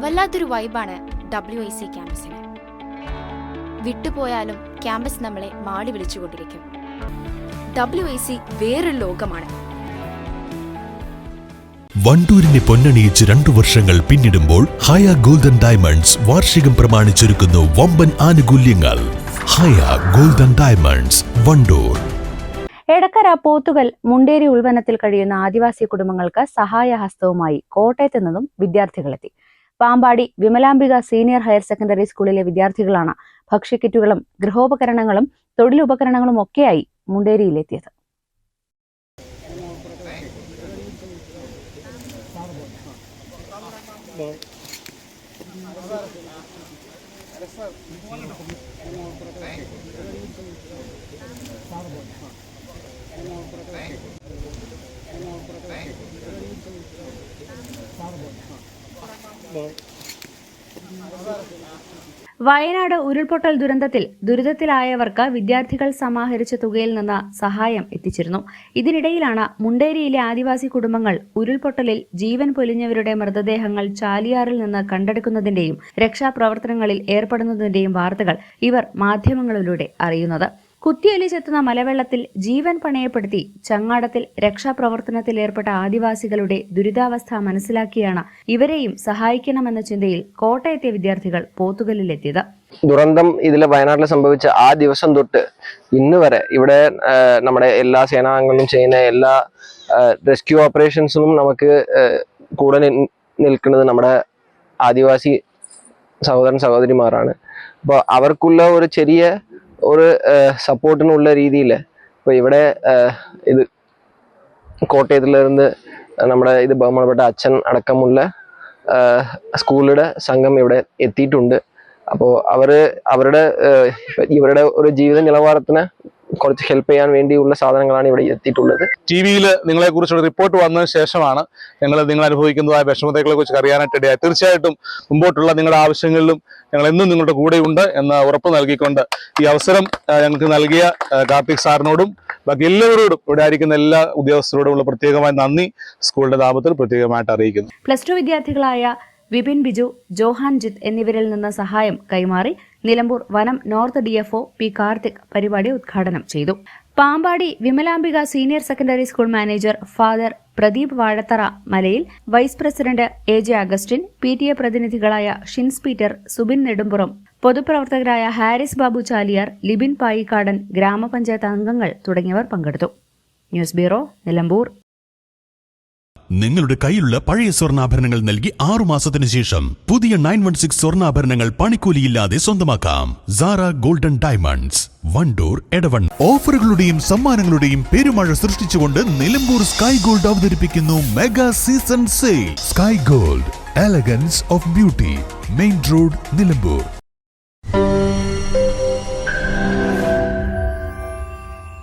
വല്ലാത്തൊരു വൈബാണ് W I C ക്യാമ്പസിന്. വിട്ടുപോയാലും ക്യാമ്പസ് നമ്മളെ മാടി വിളിച്ചുകൊണ്ടിരിക്കും. ഡബ്ല്യു ഐ സി വേറൊരു ലോകമാണ്. വണ്ടൂരിനെ പൊന്നണിയിച്ച് രണ്ടു വർഷങ്ങൾ പിന്നിടുമ്പോൾ ഹയ ഗോൾഡൻ ഡയമണ്ട്സ് വാർഷികം പ്രമാണിച്ചൊരുക്കുന്നു വമ്പൻ ആനുകൂല്യങ്ങൾ. Haya golden diamonds Wandoor. Edakkara Pothukal Munderi ഉൾവനത്തിൽ കഴിയുന്ന ആദിവാസി കുടുംബങ്ങൾക്ക് സഹായഹസ്തവുമായി കോട്ടയത്ത് നിന്നും വിദ്യാർത്ഥികളെത്തി. Pampady Vimalambika senior higher secondary സ്കൂളിലെ വിദ്യാർത്ഥികളാണ് ഭക്ഷ്യക്കിറ്റുകളും ഗൃഹോപകരണങ്ങളും തൊഴിലുപകരണങ്ങളും ഒക്കെയായി മുണ്ടേരിയിലെത്തിയത്. വയനാട് ഉരുൾപൊട്ടൽ ദുരന്തത്തിൽ ദുരിതത്തിലായവർക്ക് വിദ്യാർത്ഥികൾ സമാഹരിച്ച തുകയിൽ നിന്ന് സഹായം എത്തിച്ചിരുന്നു. ഇതിനിടയിലാണ് മുണ്ടേരിയിലെ ആദിവാസി കുടുംബങ്ങൾ ഉരുൾപൊട്ടലിൽ ജീവൻ പൊലിഞ്ഞവരുടെ മൃതദേഹങ്ങൾ ചാലിയാറിൽ നിന്ന് കണ്ടെടുക്കുന്നതിന്റെയും രക്ഷാപ്രവർത്തനങ്ങളിൽ ഏർപ്പെടുന്നതിന്റെയും വാർത്തകൾ ഇവർ മാധ്യമങ്ങളിലൂടെ അറിയുന്നത്. കുത്തിയൊലിച്ചെത്തുന്ന മലവെള്ളത്തിൽ ജീവൻ പണയപ്പെടുത്തി ചങ്ങാടത്തിൽ രക്ഷാപ്രവർത്തനത്തിൽ ഏർപ്പെട്ട ആദിവാസികളുടെ ദുരിതാവസ്ഥ മനസ്സിലാക്കിയാണ് ഇവരെയും സഹായിക്കണമെന്ന ചിന്തയിൽ കോട്ടയത്തെ വിദ്യാർത്ഥികൾ പോത്തുകലിലെത്തിയത് ദുരന്തം ഇതിലെ വയനാട്ടിൽ സംഭവിച്ച ആ ദിവസം തൊട്ട് ഇന്ന് വരെ ഇവിടെ നമ്മുടെ എല്ലാ സേനാംഗങ്ങളും ചെയ്യുന്ന എല്ലാ റെസ്ക്യൂ ഓപ്പറേഷൻസിനും നമുക്ക് കൂടെ നിൽക്കുന്നത് നമ്മുടെ ആദിവാസി സഹോദരൻ സഹോദരിമാരാണ്. അപ്പോൾ അവർക്കുള്ള ഒരു ചെറിയ ഒരു സപ്പോർട്ടിനുള്ള രീതിയിൽ ഇപ്പോൾ ഇവിടെ ഇത് കോട്ടയത്തിലിരുന്ന് നമ്മുടെ ഇത് ബഹുമാനപ്പെട്ട അച്ഛൻ അടക്കമുള്ള സ്കൂളുടെ സംഘം ഇവിടെ എത്തിയിട്ടുണ്ട്. അപ്പോൾ അവർ അവരുടെ ഇവരുടെ ഒരു ജീവിത നിലവാരത്തിന് കുറച്ച് ഹെൽപ്പ് ചെയ്യാൻ വേണ്ടിയുള്ള സാധനങ്ങളാണ് ഇവിടെ എത്തിയിട്ടുള്ളത്. ടി വിയിൽ നിങ്ങളെ കുറിച്ചുള്ള റിപ്പോർട്ട് വന്നതിന് ശേഷമാണ് ഞങ്ങൾ നിങ്ങൾ അനുഭവിക്കുന്നതായ വിഷമതകളെ കുറിച്ച് അറിയാനായിട്ട് ഇടയായി തീർച്ചയായിട്ടും മുമ്പോട്ടുള്ള നിങ്ങളുടെ ആവശ്യങ്ങളിലും ഞങ്ങൾ എന്നും നിങ്ങളുടെ കൂടെയുണ്ട് എന്ന് ഉറപ്പ് നൽകിക്കൊണ്ട് ഈ അവസരം ഞങ്ങൾക്ക് നൽകിയ കാർത്തിക് സാറിനോടും ബാക്കി എല്ലാവരോടും ഇവിടെ ആയിരിക്കുന്ന എല്ലാ ഉദ്യോഗസ്ഥരോടുമുള്ള പ്രത്യേകമായ നന്ദി. സ്കൂളിന്റെ നാമത്തിൽ പ്രത്യേകമായിട്ട് അറിയിക്കുന്നു. പ്ലസ് ടു വിദ്യാർത്ഥികളായ വിപിൻ ബിജു ജോഹാൻ ജിത്ത് എന്നിവരിൽ നിന്ന് സഹായം കൈമാറി നിലമ്പൂർ വനം നോർത്ത് ഡിഎഫ്ഒ പി കാർത്തിക് പരിപാടി ഉദ്ഘാടനം ചെയ്തു. Pampady Vimalambika senior secondary school manager father Pradeep Vazhatharamalayil vice president A J Augustin P T A പ്രതിനിധികളായ Shins Peter Subin Nedumpuram പൊതുപ്രവർത്തകരായ ഹാരിസ് ബാബു ചാലിയാർ ലിബിൻ പായിക്കാടൻ ഗ്രാമപഞ്ചായത്ത് അംഗങ്ങൾ തുടങ്ങിയവർ പങ്കെടുത്തു. News bureau Nilambur. നിങ്ങളുടെ കയ്യിലുള്ള പഴയ സ്വർണാഭരണങ്ങൾ നൽകി ആറു മാസത്തിന് ശേഷം പുതിയ നയൻ വൺ സിക്സ് സ്വർണാഭരണങ്ങൾ പണിക്കൂലിയില്ലാതെ സ്വന്തമാക്കാം. സാറ ഗോൾഡൻ ഡയമണ്ട്സ് വണ്ടൂർ എടവൺ ഓഫറുകളുടെയും സമ്മാനങ്ങളുടെയും പെരുമഴ സൃഷ്ടിച്ചുകൊണ്ട് നിലമ്പൂർ സ്കൈ ഗോൾഡ് അവതരിപ്പിക്കുന്നു mega season sale Sky Gold elegance of beauty main road Nilambur.